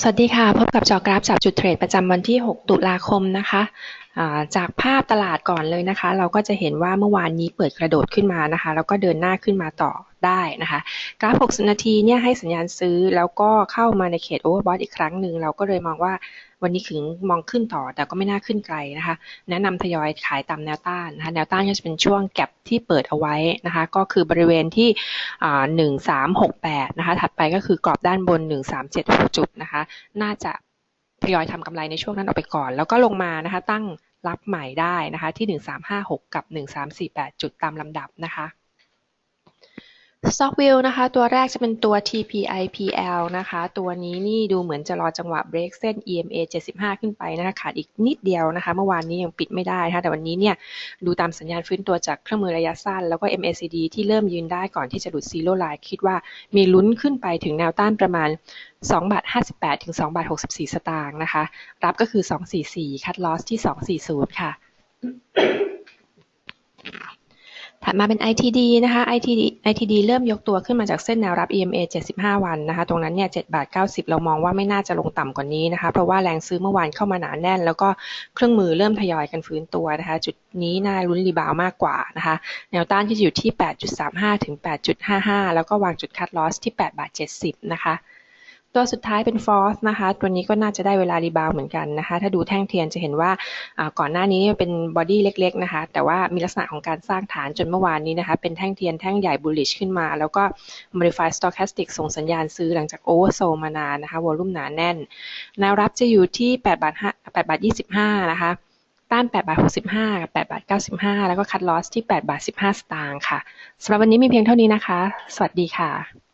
สวัสดีค่ะ พบกับจอกราฟจับจุดเทรดประจำวันที่ 6 ตุลาคมนะคะจากภาพตลาดก่อนเลยนะคะ เราก็จะเห็นว่าเมื่อวานนี้เปิดกระโดดขึ้นมานะคะ แล้วก็เดินหน้าขึ้นมาต่อ ได้นะคะ กราฟ 60 นาทีเนี่ยให้สัญญาณซื้อแล้วก็เข้ามาในเขตโอเวอร์บอทอีกครั้งหนึ่งเราก็เลยมองว่าวันนี้ถึงมองขึ้นต่อแต่ก็ไม่น่าขึ้นไกลนะคะ แนะนำทยอยขายตามแนวต้านนะคะแนวต้านก็จะเป็นช่วงแก็บที่เปิดเอาไว้นะคะ ก็คือบริเวณที่หนึ่งสามหกแปดนะคะ ถัดไปก็คือกรอบด้านบนหนึ่งสามเจ็ดจุดนะคะ น่าจะทยอยทำกำไรในช่วงนั้นออกไปก่อน แล้วก็ลงมานะคะ ตั้งรับใหม่ได้นะคะ ที่ 1356 กับ 1348 จุดตามลำดับนะคะ Stock View นะคะ ตัวแรกจะเป็นตัว TPIPL นะคะ ตัวนี้นี่ดูเหมือนจะรอจังหวะเบรกเส้น EMA 75 ขึ้นไปนะคะขาดอีกนิดเดียวนะคะ เมื่อวานนี้ยังปิดไม่ได้นะคะแต่วันนี้เนี่ยดูตามสัญญาณฟื้นตัวจากเครื่องมือระยะสั้น แล้วก็ MACD ที่เริ่มยืนได้ก่อนที่จะหลุดซีโร่ไลน์คิดว่ามีลุ้นขึ้นไปถึงแนวต้านประมาณ2บาท58 ถึง2บาท64 สตางค์นะคะ รับก็คือ 244 คัดลอสที่ 240 ค่ะ ถัดมาเป็น ITD นะคะ ITD ITD เริ่มยกตัวขึ้นมาจากเส้นแนวรับ EMA 75 วันนะคะ ตรงนั้นเนี่ย7บาท 90 เรามองว่าไม่น่าจะลงต่ำกว่านี้นะคะ เพราะว่าแรงซื้อเมื่อวานเข้ามาหนาแน่น แล้วก็เครื่องมือเริ่มทยอยกันฟื้นตัวนะคะ จุดนี้น่าลุ้นรีบาวมากกว่านะคะ แนวต้านที่อยู่ที่ 8.35 ถึง 8.55 แล้วก็วางจุดคัดลอสที่ 8 บาท 70 นะคะ ตัวสุดท้ายเป็นฟอสนะคะ ตัวนี้ก็น่าจะได้เวลารีบาวเหมือนกันนะคะ ถ้าดูแท่งเทียนจะเห็นว่าก่อนหน้านี้เป็นบอดี้เล็ก ๆ นะคะ แต่ว่ามีลักษณะของการสร้างฐานจนเมื่อวานนี้นะคะ เป็นแท่งเทียนแท่งใหญ่บูลลิชขึ้นมา แล้วก็ modify stochastic ส่งสัญญาณซื้อหลังจากโอเวอร์โซมานานนะคะ วอลุ่มหนาแน่น แนวรับจะอยู่ที่8บาท8บาท25 นะคะ ต้าน8บาท65กับ8บาท95 แล้วก็คัดลอสที่8บาท15 สตางค์ค่ะสำหรับวันนี้มีเพียงเท่านี้นะคะ สวัสดีค่ะ